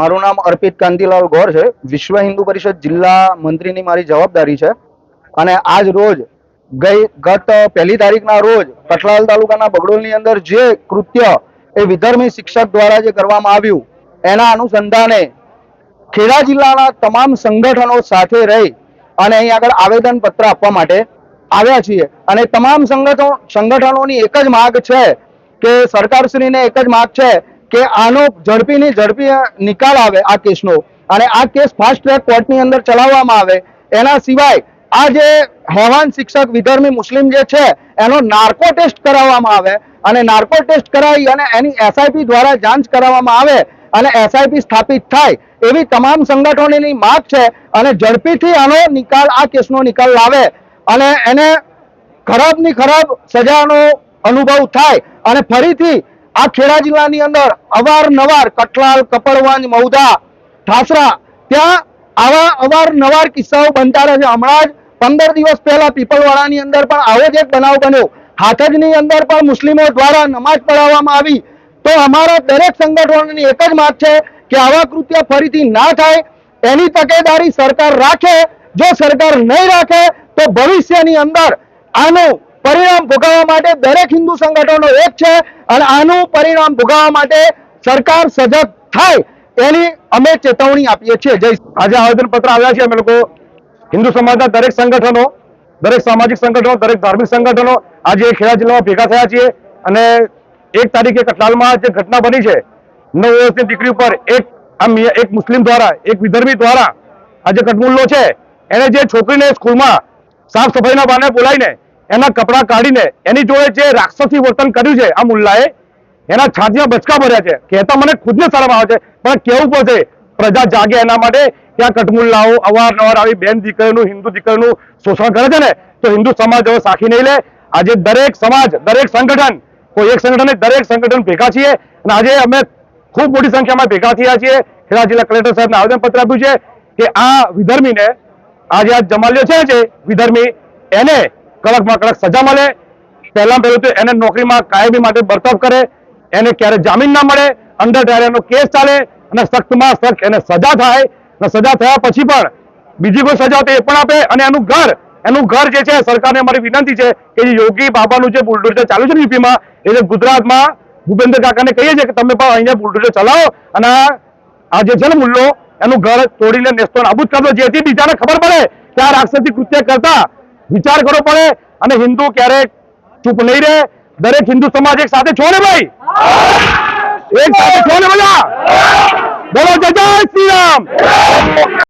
મારું નામ અર્પિત કાંતિલાલ ગોર છે. વિશ્વ હિન્દુ પરિષદ જિલ્લા મંત્રીની મારી જવાબદારી છે. અને આજ રોજ ગઈ ગત પહેલી તારીખના રોજ કઠલાલ તાલુકાના બગડોલની અંદર જે કૃત્ય એ વિધર્મી શિક્ષક દ્વારા જે કરવામાં આવ્યું, એના અનુસંધાને ખેડા જિલ્લાના તમામ સંગઠનો સાથે રહી અને અહીં આગળ આવેદન પત્ર આપવા માટે આવ્યા છીએ. અને તમામ સંગઠનો સંગઠનોની એક જ માગ છે કે સરકારશ્રીને એક જ માગ છે કે આનો ઝડપીની ઝડપી નિકાલ આવે આ કેસનો. અને આ કેસ ફાસ્ટ ટ્રેક કોર્ટની અંદર ચલાવવામાં આવે. એના સિવાય આ જે હેવાન શિક્ષક વિધર્મી મુસ્લિમ જે છે, એનો નાર્કો ટેસ્ટ કરાવવામાં આવે. અને નાર્કો ટેસ્ટ કરાવી અને એની એસઆઈપી દ્વારા જાંચ કરાવવામાં આવે અને એસઆઈપી સ્થાપિત થાય એવી તમામ સંગઠનોની માગ છે અને ઝડપીથી આનો નિકાલ, આ કેસનો નિકાલ લાવે. અને એને ખરાબની ખરાબ સજાનો અનુભવ થાય અને ફરીથી આ ખેડા જિલ્લાની અંદર અવારનવાર કઠલાલ, કપડવાંજ મૌદા ઠાસરા ત્યાં આવા અવારનવાર કિસ્સાઓ બનતા રહે છે. હમણાં જ પંદર દિવસ પહેલા પીપળવાડાની અંદર પણ આવો જ એક બનાવ બન્યો. હાથજની અંદર પણ મુસ્લિમો દ્વારા નમાઝ પઢાવવામાં આવી. તો અમારા દરેક સંગઠનોની એક જ માત છે કે આવા કૃત્ય ફરીથી ના થાય. એની તકેદારી સરકાર રાખે. જો સરકાર નહીં રાખે, તો ભવિષ્યની અંદર આનું પરિણામ ભોગાવવા માટે દરેક હિન્દુ સંગઠનો એક છે અને આનું પરિણામ ભોગાવવા માટે સરકાર સજગ થાય એની અમે ચેતવણી આપીએ છીએ. જય આજે આવેદન પત્ર આવ્યા છે. અમે લોકો હિન્દુ સમાજના દરેક સંગઠનો, દરેક સામાજિક સંગઠનો, દરેક ધાર્મિક સંગઠનો આજે ખેડા જિલ્લામાં ભેગા થયા છીએ અને એક તારીખે કટલાલમાં જે ઘટના બની છે, નવ વર્ષની દીકરી ઉપર એક આમ એક મુસ્લિમ દ્વારા, એક વિધર્મી દ્વારા આ જે કટમુલ્લો છે. એને જે છોકરીને સ્કૂલમાં સાફ સફાઈના બાને બોલાવીને એના કપડાં કાઢીને એની જોડે જે રાક્ષસી વર્તન કર્યું છે, આ મુલ્લાએ, એના છાતીમાં બચકા ભર્યા છે. કહેતા મને ખુદને શરમ આવે છે, પણ કેવું પડશે પ્રજા જાગે એના માટે, ત્યાં કટમુલ્લાઓ અવારનવાર આવી, બેન દીકરીનું, હિન્દુ દીકરીનું શોષણ કરે છે ને, તો હિન્દુ સમાજ હવે સાખી નહીં લે. આજે દરેક સમાજ, દરેક સંગઠન, કોઈ એક સંગઠન દરેક સંગઠન ભેગા છીએ. અને આજે અમે ખૂબ મોટી સંખ્યામાં ભેગા થયા છીએ. ખેડા જિલ્લા કલેક્ટર સાહેબને આવેદનપત્ર આપ્યું છે કે આ વિધર્મીને, આજે આ જમાલ્યો છે જે વિધર્મી, એને કડકમાં કડક સજા મળે. પહેલા પહેલું તો એને નોકરીમાં કાયમી માટે બરતફ કરે. એને ક્યારે જામીન ના મળે. અંડર ટ્રાયલ કેસ ચાલે અને સખ્તમાં સખ્ત એને સજા થાય. અને સજા થયા પછી પણ બીજી કોઈ સજા તો એ પણ આપે અને એનું ઘર એનું ઘર જે છે સરકારને અમારી વિનંતી છે કે યોગી બાબાનું જે બુલડોઝર ચાલુ છે ને યુપીમાં, એ જે ગુજરાતમાં ભૂપેન્દ્ર કાકાને કહીએ છીએ કે તમે પણ અહીંયા બુલડોઝર ચલાવો અને આ- આ જે છે ને મુલ્લો, એનું ઘર તોડીને નેસ્તો નાબૂદ કરતો જેથી બીજાને ખબર પડે કે આ રાક્ષસી કૃત્ય કરતા વિચાર કરવો પડે અને હિન્દુ ક્યારેક ચૂપ નહીં રહે. દરેક હિન્દુ સમાજ એક સાથે છોડે ભાઈ? એક સાથે છોડે ને બધા? બોલો જય શ્રી